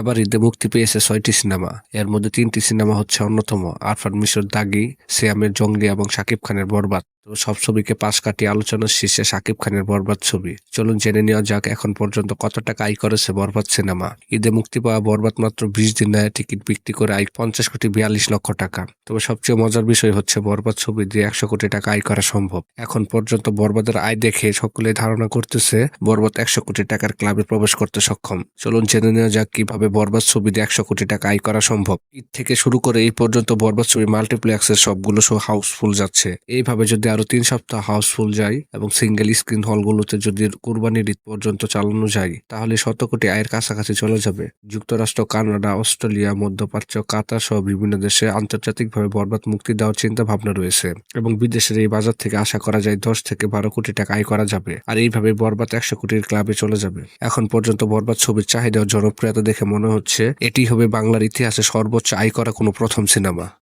এবার ঈদে মুক্তি পেয়েছে ছয়টি সিনেমা। এর মধ্যে তিনটি সিনেমা হচ্ছে অন্যতম, আরফান মিশর, দাগি, সিয়ামের জঙ্গলি এবং শাকিব খানের বরবাদ। তো সব ছবিকে পাশ কাটিয়ে আলোচনার শীর্ষে শাকিব খানের বরবাদ ছবি। চলুন জেনে নেওয়া যাক এখন পর্যন্ত কত টাকা আয় করেছে বরবাদ সিনেমা। ঈদে মুক্তি পাওয়া বরবাদ মাত্র বিশ দিন টিকিট বিক্রি করে আয় পঞ্চাশ কোটি বিয়াল্লিশ লক্ষ টাকা। তবে সবচেয়ে মজার বিষয় হচ্ছে বরবাদ ছবি দিয়ে একশো কোটি টাকা আয় করা সম্ভব। এখন পর্যন্ত বরবাদের আয় দেখে সকলে ধারণা করতেছে বরবাদ একশো কোটি টাকার ক্লাবে প্রবেশ করতে সক্ষম। চলুন জেনে নেওয়া যাক কীভাবে বরবাদ ছবি দিয়ে একশো কোটি টাকা আয় করা সম্ভব। ঈদ থেকে শুরু করে এই পর্যন্ত বরবাদ ছবি মাল্টিপ্লেক্সের সবগুলো শো হাউসফুল যাচ্ছে। এইভাবে যদি আরও তিন সপ্তাহ হাউসফুল যায় এবং সিঙ্গেল স্ক্রিন হলগুলোতে যদি কুরবানির ঈদ পর্যন্ত চালানো যায়, তাহলে শত কোটি আয়ের কাছাকাছি চলে যাবে। যুক্তরাষ্ট্র, কানাডা, অস্ট্রেলিয়া, মধ্যপ্রাচ্য, কাতার সহ বিভিন্ন দেশে আন্তর্জাতিকভাবে বরবাদ মুক্তি দেওয়ার চিন্তা ভাবনা রয়েছে এবং বিদেশের এই বাজার থেকে আশা করা যায় দশ থেকে বারো কোটি টাকা আয় করা যাবে আর এইভাবে বরবাদ একশো কোটির ক্লাবে চলে যাবে। এখন পর্যন্ত বরবাদ ছবির চাহিদা ও জনপ্রিয়তা দেখে মনে হচ্ছে এটি হবে বাংলার ইতিহাসে সর্বোচ্চ আয় করা কোনো প্রথম সিনেমা।